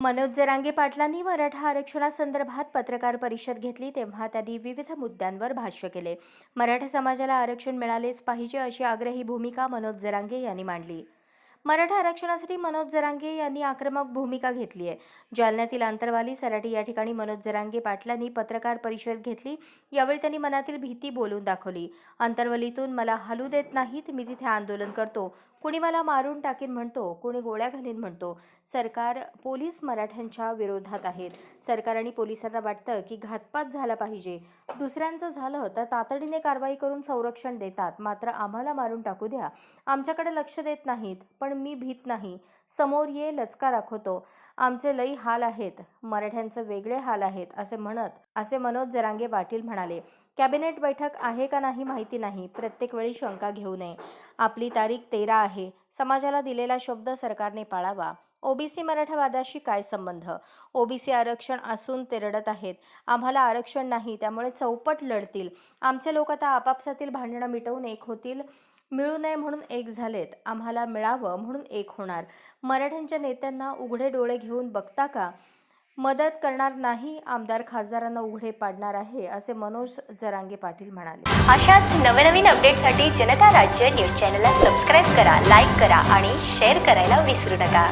मनोज जरांगे पाटलांनी मराठा आरक्षणासंदर्भात पत्रकार परिषद घेतली तेव्हा त्यांनी विविध मुद्द्यांवर भाष्य केले. मराठा समाजाला आरक्षण मिळालेच पाहिजे अशी आग्रही भूमिका मनोज जरांगे यांनी मांडली. मराठा आरक्षणासाठी मनोज जरांगे यांनी आक्रमक भूमिका घेतली आहे. जालन्यातील अंतरवाली सराटी या ठिकाणी मनोज जरांगे पाटलांनी पत्रकार परिषद घेतली. यावेळी त्यांनी मनातील भीती बोलून दाखवली. आंतरवलीतून मला हलू देत नाहीत मी तिथे आंदोलन करतो. कुणी मला मारून टाकीन म्हणतो कुणी गोळ्या घालीन म्हणतो. सरकार पोलीस मराठ्यांच्या विरोधात आहेत. सरकार आणि पोलिसांना वाटतं की घातपात झाला पाहिजे. दुसऱ्यांचं झालं तर तातडीने कारवाई करून संरक्षण देतात. मात्र आम्हाला मारून टाकू द्या. आमच्याकडे लक्ष देत नाहीत. पण पण मी भीत नाही. समोर ये लचका दाखवतो. आमचे लई हाल आहेत. मराठ्यांचे वेगळे हाल आहेत असे म्हणत असे मनोज जरांगे पाटील म्हणाले. कॅबिनेट बैठक आहे का नाही माहिती नाही. प्रत्येक वेळी शंका घेऊ नये. आपली तारीख तेरा आहे. समाजाला दिलेला शब्द सरकारने पाळावा. ओबीसी मराठावादाशी काय संबंध? ओबीसी आरक्षण असून ते रडत आहेत. आम्हाला आरक्षण नाही त्यामुळे चौपट लढतील. आमचे लोक आता आपापसातील भांडणं मिटवून एक होतील. मिळू नये म्हणून एक झालेत आम्हाला मिळावं म्हणून एक होणार. मराठ्यांच्या नेत्यांना उघडे डोळे घेऊन बघता का? मदत करणार नाही आमदार खासदारांना उघडे पाडणार आहे असे मनोज जरांगे पाटील म्हणाले. अशाच नवनवीन अपडेटसाठी जनता राज्य न्यूज चॅनलला सबस्क्राईब करा लाईक करा आणि शेअर करायला विसरू नका.